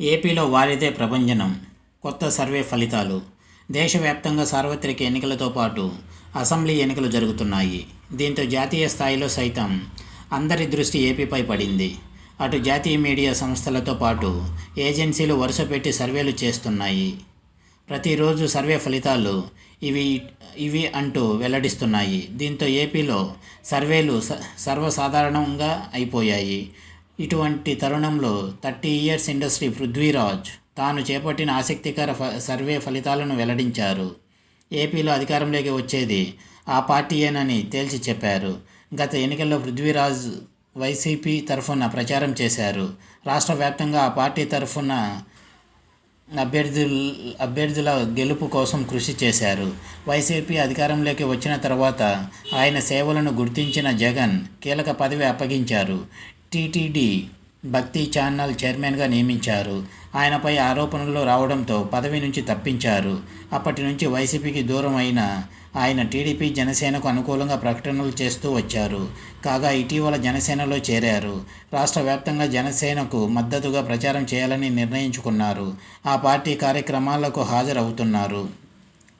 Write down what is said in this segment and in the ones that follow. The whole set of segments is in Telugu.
ఏపీలో వారిదే ప్రభంజనం. కొత్త సర్వే ఫలితాలు. దేశవ్యాప్తంగా సార్వత్రిక ఎన్నికలతో పాటు అసెంబ్లీ ఎన్నికలు జరుగుతున్నాయి. దీంతో జాతీయ స్థాయిలో సైతం అందరి దృష్టి ఏపీపై పడింది. అటు జాతీయ మీడియా సంస్థలతో పాటు ఏజెన్సీలు వరుసపెట్టి సర్వేలు చేస్తున్నాయి. ప్రతిరోజు సర్వే ఫలితాలు ఇవి ఇవి అంటూ వెల్లడిస్తున్నాయి. దీంతో ఏపీలో సర్వేలు స- సర్వసాధారణంగా అయిపోయాయి. ఇటువంటి తరుణంలో థర్టీ ఇయర్స్ ఇండస్ట్రీ పృథ్వీరాజ్ తాను చేపట్టిన ఆసక్తికర ఫ సర్వే ఫలితాలను వెల్లడించారు. ఏపీలో అధికారంలోకి వచ్చేది ఆ పార్టీయేనని తేల్చి చెప్పారు. గత ఎన్నికల్లో పృథ్వీరాజ్ వైసీపీ తరఫున ప్రచారం చేశారు. రాష్ట్ర వ్యాప్తంగా ఆ పార్టీ తరఫున అభ్యర్థుల అభ్యర్థుల గెలుపు కోసం కృషి చేశారు. వైసీపీ అధికారంలోకి వచ్చిన తర్వాత ఆయన సేవలను గుర్తించిన జగన్ కీలక పదవి అప్పగించారు. టీటీడీ భక్తి ఛానల్ చైర్మన్గా నియమించారు. ఆయనపై ఆరోపణలు రావడంతో పదవి నుంచి తప్పించారు. అప్పటి నుంచి వైసీపీకి దూరం అయిన ఆయన టీడీపీ జనసేనకు అనుకూలంగా ప్రకటనలు చేస్తూ వచ్చారు. కాగా ఇటీవల జనసేనలో చేరారు. రాష్ట్ర వ్యాప్తంగా జనసేనకు మద్దతుగా ప్రచారం చేయాలని నిర్ణయించుకున్నారు. ఆ పార్టీ కార్యక్రమాలకు హాజరవుతున్నారు.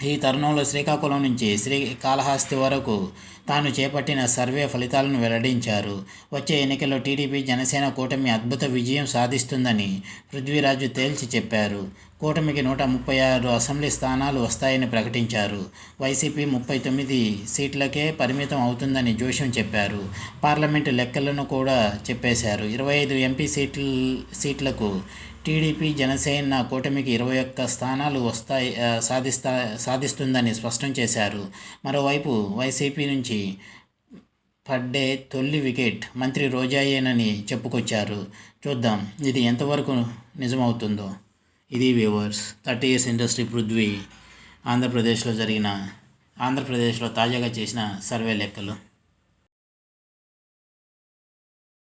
ఈ తరుణంలో శ్రీకాకుళం నుంచి శ్రీకాళహస్తి వరకు తాను చేపట్టిన సర్వే ఫలితాలను వెల్లడించారు. వచ్చే ఎన్నికల్లో టీడీపీ జనసేన కూటమి అద్భుత విజయం సాధిస్తుందని పృథ్వీరాజు తేల్చి చెప్పారు. కూటమికి నూట ముప్పై ఆరు అసెంబ్లీ స్థానాలు వస్తాయని ప్రకటించారు. వైసీపీ ముప్పై తొమ్మిది సీట్లకే పరిమితం అవుతుందని జోష్యం చెప్పారు. పార్లమెంటు లెక్కలను కూడా చెప్పేశారు. ఇరవై ఐదు ఎంపీ సీట్ల సీట్లకు టీడీపీ జనసేన కూటమికి ఇరవై ఒక్క స్థానాలు వస్తాయి సాధిస్తా సాధిస్తుందని స్పష్టం చేశారు. మరోవైపు వైసీపీ నుంచి పడ్డే తొలి వికెట్ మంత్రి రోజాయేనని చెప్పుకొచ్చారు. చూద్దాం ఇది ఎంతవరకు నిజమవుతుందో. ఇది viewers thirty years industry Prithvi ఆంధ్రప్రదేశ్లో జరిగిన ఆంధ్రప్రదేశ్లో తాజాగా చేసిన సర్వే లెక్కలు.